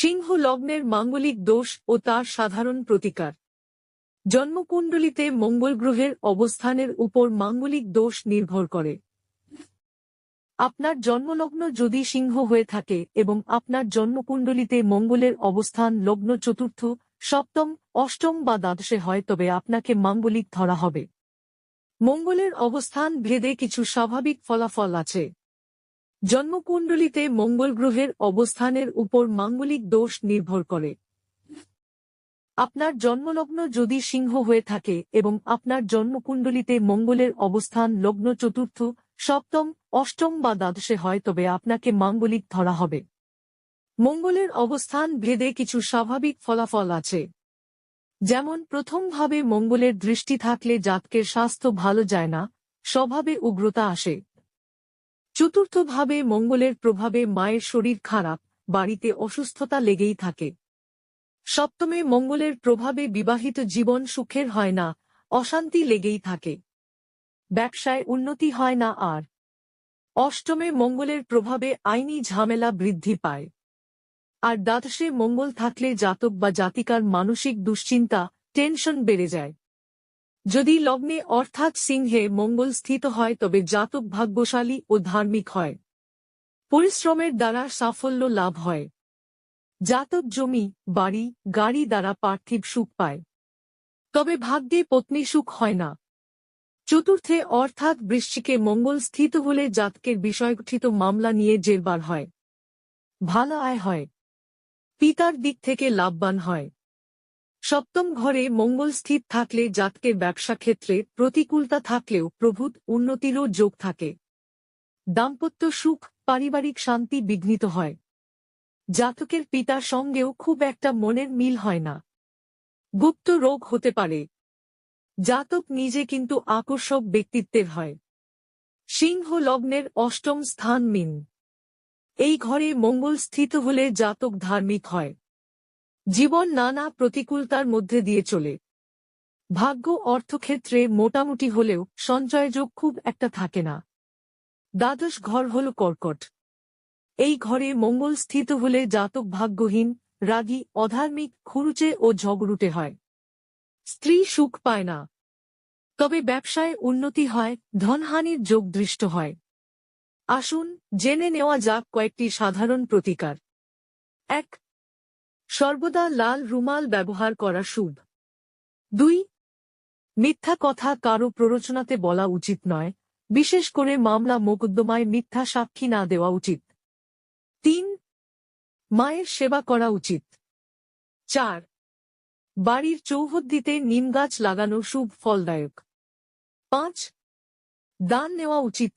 সিংহ লগ্নের মাঙ্গলিক দোষ ও তার সাধারণ প্রতিকার। জন্মকুণ্ডলিতে মঙ্গল গ্রহের অবস্থানের উপর মাঙ্গলিক দোষ নির্ভর করে। আপনার জন্মলগ্ন যদি সিংহ হয়ে থাকে এবং আপনার জন্মকুণ্ডলিতে মঙ্গলের অবস্থান লগ্ন চতুর্থ, সপ্তম, অষ্টম বা দ্বাদশে হয় তবে আপনাকে মাঙ্গলিক ধরা হবে। মঙ্গলের অবস্থান ভেদে কিছু স্বাভাবিক ফলাফল আছে। জন্মকুণ্ডলিতে মঙ্গল গ্রহের অবস্থানের উপর মাঙ্গলিক দোষ নির্ভর করে। আপনার জন্মলগ্ন যদি সিংহ হয়ে থাকে এবং আপনার জন্মকুণ্ডলিতে মঙ্গলের অবস্থান লগ্ন চতুর্থ, সপ্তম, অষ্টম বা দ্বাদশে হয় তবে আপনাকে মাঙ্গলিক ধরা হবে। মঙ্গলের অবস্থান ভেদে কিছু স্বাভাবিক ফলাফল আছে। যেমন প্রথমভাবে মঙ্গলের দৃষ্টি থাকলে জাতকের স্বাস্থ্য ভালো যায় না, স্বভাবে উগ্রতা আসে। চতুর্থভাবে মঙ্গলের প্রভাবে মায়ের শরীর খারাপ, বাড়িতে অসুস্থতা লেগেই থাকে। সপ্তমে মঙ্গলের প্রভাবে বিবাহিত জীবন সুখের হয় না, অশান্তি লেগেই থাকে। ব্যবসায় উন্নতি হয় না আর। অষ্টমে মঙ্গলের প্রভাবে আইনি ঝামেলা বৃদ্ধি পায়। আর দ্বাদশে মঙ্গল থাকলে জাতক বা জাতিকার মানসিক দুশ্চিন্তা, টেনশন বেড়ে যায়। যদি লগ্নে অর্থাৎ সিংহে মঙ্গল স্থিত হয়, তবে জাতক ভাগ্যশালী ও ধার্মিক হয়। পরিশ্রমের দ্বারা সাফল্য লাভ হয়। জাতক জমি, বাড়ি, গাড়ি দ্বারা পার্থিব সুখ পায়। তবে ভাগ্যে পত্নী সুখ হয় না। চতুর্থে অর্থাৎ বৃশ্চিকে মঙ্গল স্থিত হলে জাতকের বিষয়গঠিত মামলা নিয়ে জেরবার হয়। ভালো আয় হয়। পিতার দিক থেকে লাভবান হয়। সপ্তম ঘরে মঙ্গল স্থিত থাকলে জাতকের ব্যবসা ক্ষেত্রে প্রতিকূলতা থাকলেও প্রভূত উন্নতিরও যোগ থাকে। দাম্পত্য সুখ, পারিবারিক শান্তি বিঘ্নিত হয়। জাতকের পিতার সঙ্গেও খুব একটা মনের মিল হয় না। গুপ্ত রোগ হতে পারে। জাতক নিজে কিন্তু আকর্ষক ব্যক্তিত্বের হয়। সিংহ লগ্নের অষ্টম স্থান মিন। এই ঘরে মঙ্গল স্থিত হলে জাতক ধার্মিক হয়। জীবন নানা প্রতিকূলতার মধ্যে দিয়ে চলে। ভাগ্য অর্থক্ষেত্রে মোটামুটি হলেও সঞ্চয়যোগ খুব একটা থাকে না। দ্বাদশ ঘর হল কর্কট। এই ঘরে মঙ্গল স্থিত হলে জাতক ভাগ্যহীন, রাগী, অধার্মিক, খুরুচে ও ঝগড়ুটে হয়। স্ত্রী সুখ পায় না। তবে ব্যবসায় উন্নতি হয়, ধনহানির যোগ দৃষ্ট হয়। আসুন, জেনে নেওয়া যাক কয়েকটি সাধারণ প্রতিকার। এক সর্বদা লাল রুমাল ব্যবহার করা শুভ। দুই, মিথ্যা কথা কারও প্ররোচনাতে বলা উচিত নয়, বিশেষ করে মামলা মোকদ্দমায় মিথ্যা সাক্ষী না দেওয়া উচিত। তিন, মায়ের সেবা করা উচিত। চার, বাড়ির চৌহদ্দিতে নিম গাছ লাগানো শুভ ফলদায়ক। পাঁচ, দান নেওয়া উচিত